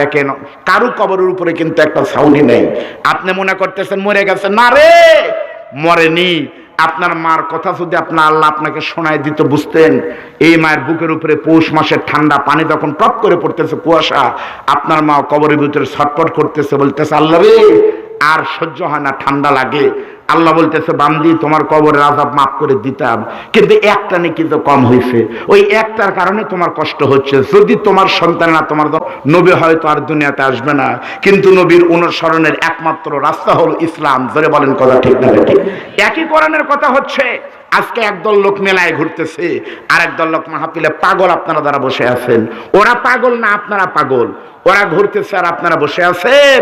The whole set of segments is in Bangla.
দেখেন, কারু কবরের উপরে কিন্তু একটা ছাউনি নেই। আপনি মনে করতেছেন মরে গেছে? না রে, মরেনি। আপনার মার কথা যদি আপনার আল্লাহ আপনাকে শোনায় দিত, বুঝতেন, এই মায়ের বুকের উপরে পৌষ মাসের ঠান্ডা পানি তখন টপ করে পড়তেছে কুয়াশা, আপনার মা কবরের ভিতরে ছটপট করতেছে, বলতেছে, আল্লাহ রে আর সহ্য হয় না, ঠান্ডা লাগে। আল্লাহ বলতেছে, বান্দি, তোমার কবরের আজাব মাফ করে দিতাম, কিন্তু একটা নাকি তো কম হয়েছে ওই একটার কারণে তোমার কষ্ট হচ্ছে। যদি তোমার সন্তানেরা তোমার নবী হয়তো আর দুনিয়াতে আসবে না। কিন্তু নবীর অনুসরণের একমাত্র রাস্তা হলো ইসলাম। ধরে বলেন কথা ঠিক না ঠিক একই করণের কথা হচ্ছে, আজকে একদল লোক মেলায় ঘুরতেছে আর একদল লোক মাহাপিলে পাগল আপনারা দ্বারা বসে আছেন। ওরা পাগল না আপনারা পাগল? ওরা ঘুরতেছে আর আপনারা বসে আছেন?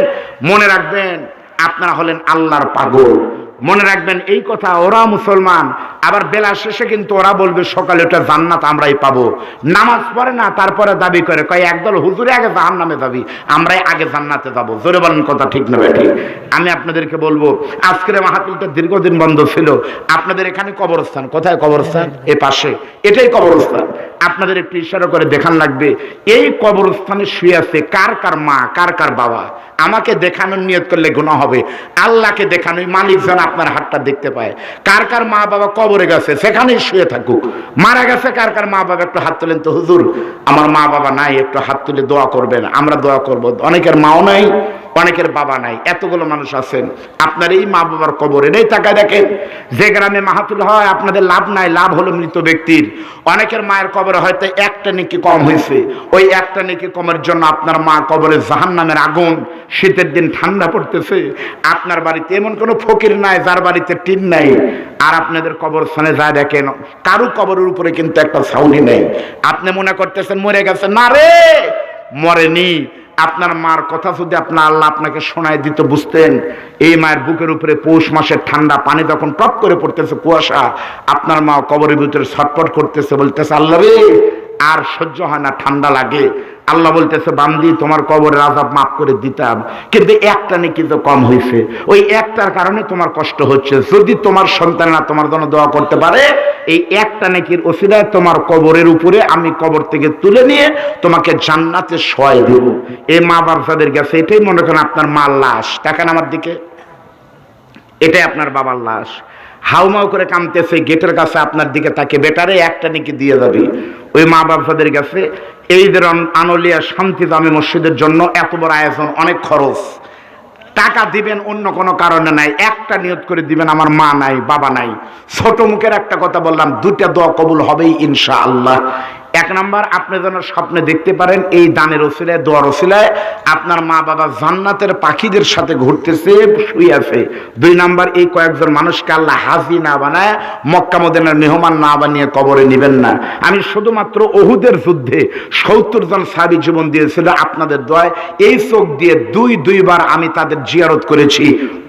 মনে রাখবেন আপনারা হলেন আল্লাহর পাগল। মনে রাখবেন, এই কথা ওরা মুসলমান, আবার বেলা শেষে কিন্তু ওরা বলবে, সকালে ওটা জান্নাত আমরাই পাবো। নামাজ পড়ে না, তারপরে দাবি করে, কয়, একদল হুজুরে আগে জাহান নামে দাবি আমরাই আগে জান্নাতে যাব। জোরে বলেন কথা ঠিক না ঠিক? আমি আপনাদেরকে বলব, আজকের মাহাতিলটা দীর্ঘদিন বন্ধ ছিল। আপনাদের এখানে কবরস্থান, কোথায় কবরস্থান? এ পাশে, এটাই কবরস্থান। আপনাদের একটু ইশারা করে দেখান লাগবে। এই কবরস্থানে শুয়ে আছে কার কার মা, কার কার বাবা? আমাকে দেখানোর নিয়ত করলে গুণা হবে। আল্লাহকে দেখানো মালিক যেন আপনার হাতটা দেখতে পায়। কার কার মা বাবা কবরে গেছে, সেখানেই শুয়ে থাকুক। মারা গেছে কার কার মা বাবা, একটু হাত তুলেন তো, হুজুর। আমার মা বাবা নাই, একটু হাত তুলে দোয়া করবেন। আমরা দোয়া করব। অনেকের মাও নাই। অনেকের বাবা নাই, এতগুলো মানুষ আছেন। আপনার এই মা বাবার কবর এটাই তাকায় দেখেন। যে গ্রামে মাহাতুল হয়, আপনাদের লাভ নাই, লাভ হলো মৃত ব্যক্তির। অনেকের মায়ের কবরে হয়তো একটা নেকি কম হয়েছে। ওই একটা নেকি কমের জন্য আপনার মা কবরে জাহান নামের আগুন, শীতের দিন ঠান্ডা পড়তেছে। আপনার বাড়িতে এমন কোনো ফকির নাই, যার বাড়িতে টিন নাই। আর আপনাদের কবর কবরস্থানে যা দেখেন, কারু কবরের উপরে কিন্তু একটা ছাউনি নেই। আপনি মনে করতেছেন, মরে গেছে। না রে, মরেনি। আপনার মার কথা যদি আপনার আল্লাহ আপনাকে শোনায় দিত, বুঝতেন। এই মায়ের বুকের উপরে পৌষ মাসের ঠান্ডা পানি তখন টপ করে পড়তেছে কুয়াশা, আপনার মা কবরের ভিতরে ছটপট করতেছে, বলতেছে, আল্লাহ রে, আর সহ্য হয় না, ঠান্ডা লাগে। আল্লাহ বলতেছে, বান্দি, তোমার কবরের আজাব মাফ করে দিতাম, কিন্তু একটা নাকি তো কম হয়েছে ওই একটার কারণে তোমার কষ্ট হচ্ছে। যদি তোমার সন্তানেরা তোমার জন্য দোয়া করতে পারে এই একটা নাকির ওসিলায় তোমার কবরের উপরে আমি কবর থেকে তুলে নিয়ে তোমাকে জান্নাতে শোয়াই দেব। এই মা বাচ্চাদের গেছে এটাই মনে করেন আপনার মার লাশ। টাকান আমার দিকে। এটাই আপনার বাবার লাশ। হাউমাউ করে কামতেছে গেটের কাছে আপনার দিকে তাকে বেটারে একটা নাকি দিয়ে যাবে। ওই মা বাচ্চাদের কাছে, এই যে রন- আনলিয়া শান্তি দামি মসজিদের জন্য এত বড় আয়োজন, অনেক খরচ। টাকা দিবেন অন্য কোনো কারণে নাই। একটা নিয়ত করে দিবেন, আমার মা নাই, বাবা নাই। ছোট মুখের একটা কথা বললাম দুটা দোয়া কবুল হবেই ইনশা আল্লাহ এক নাম্বার, আপনি যেন স্বপ্নে দেখতে পারেন এই দানের ওসিলায়, দোয়ার ওসিলায় আপনার মা বাবা জান্নাতের পাখিদের সাথে ঘুরতেছে, শুয়ে আছে। দুই নাম্বার, এই কয়েকজন মানুষকে আল্লাহ হাজি না বানায়, মক্কা মদিনার মেহমান না বানিয়ে কবরে নেবেন না। আমি শুধুমাত্র অহুদের যুদ্ধে সত্তর জন সাবি জীবন দিয়েছিল আপনাদের দোয়ায়। এই চোখ দিয়ে দুই, দুইবার আমি তাদের জিয়ারত করেছি।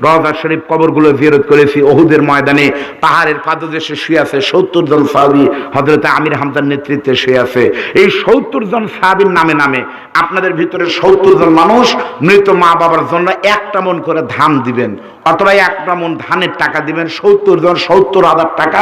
রজা শরীফ কবরগুলো জিয়ারত করেছি ওহুদের ময়দানে পাহাড়ের পাদদেশে শুয়ে আছে, সত্তর জন সাহাবি হজরত আমির হামদার নেতৃত্বে শুয়ে আছে। এই সত্তর জন সাহাবির নামে নামে আপনাদের ভিতরে সত্তর জন মানুষ মৃত মা বাবার জন্য একটা মন করে ধান দিবেন, অথবা একটা মন ধানের টাকা দিবেন, সত্তর জন সত্তর হাজার টাকা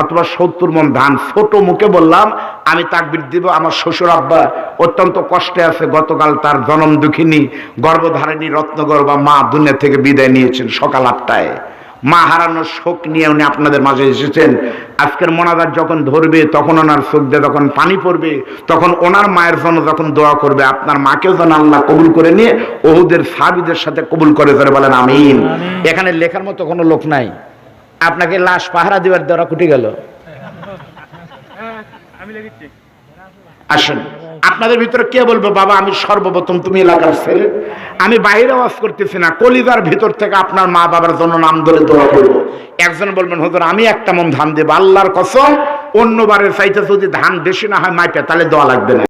অথবা সত্তর মন ধান। ছোট মুখে বললাম, আমি তাকবির দিব, আমার শ্বশুর আব্বা অত্যন্ত কষ্টে আছে, গতকাল তার জনম দুঃখিনী, গর্ভধারিণী রত্নগর্ভা মা দুনিয়া থেকে বিদায় নিয়েছেন সকাল আটটায়। মা হারানোর শোক নিয়ে উনি আপনাদের মাঝে এসেছেন। আজকের মোনাজার যখন ধরবে তখন ওনার দিয়ে যখন পানি পড়বে তখন ওনার মায়ের জন্য যখন দোয়া করবে আপনার মাকেও যেন আল্লাহ কবুল করে নিয়ে ওহুদের সাবিদের সাথে কবুল করে ধরে বলেন আমিন। এখানে লেখার মতো কোনো লোক নাই। আপনাকে লাশ পাহারা দেওয়ার দ্বারা কুটে গেল। আসেন। আপনাদের ভিতরে কে বলবে, বাবা, আমি সর্বপ্রথম তুমি এলাকার ছেলে। আমি বাইরে আওয়াজ করতেছি না, কলিজার ভিতর থেকে আপনার মা বাবার জন্য নাম ধরে দোয়া করব। একজন বলবেন, হুজুর, আমি একটা মন ধান দেবো, আল্লাহর কসম, অন্যবারের চাইতে যদি ধান বেশি না হয়, মাইপে, তাহলে দোয়া লাগবে না।